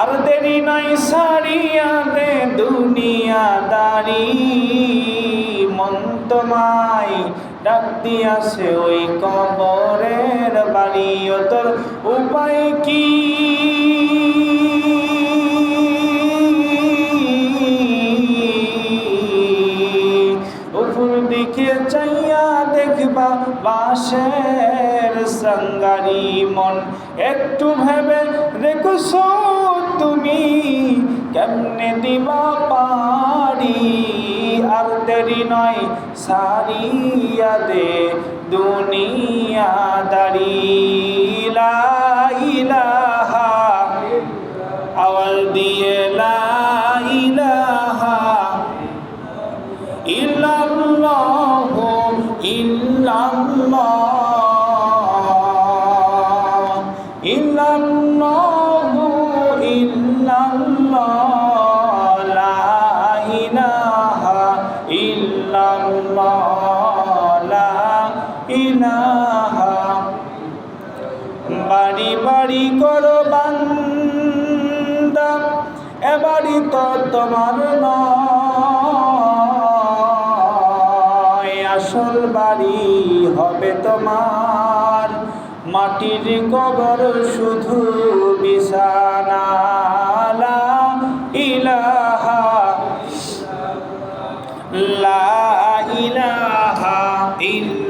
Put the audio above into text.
আর দেরি নাই সারিয়া দে দুনিয়াদারি মন তোমায় ডাক দিয়াছে ওই কবরের বাড়ি। তোর উপায় কি? উপর দিকে চাইয়া দেখবা বাসের সঙ্গারি মন, একটু ভেবে দেখছ তুমি কেমনে দিবা পারি আর দেরি নয়, সারিয়া দে দুনিয়া দারি লা ইলাহা আওয়াজ দিয়ে লা বাড়ি বাড়ি করো বান্দা এ বাড়ি তো তোমার নয়। আসল বাড়ি হবে তোমার। মাটির কবর শুধু বিছানা ইলাহা লা ইলাহা ইল্লা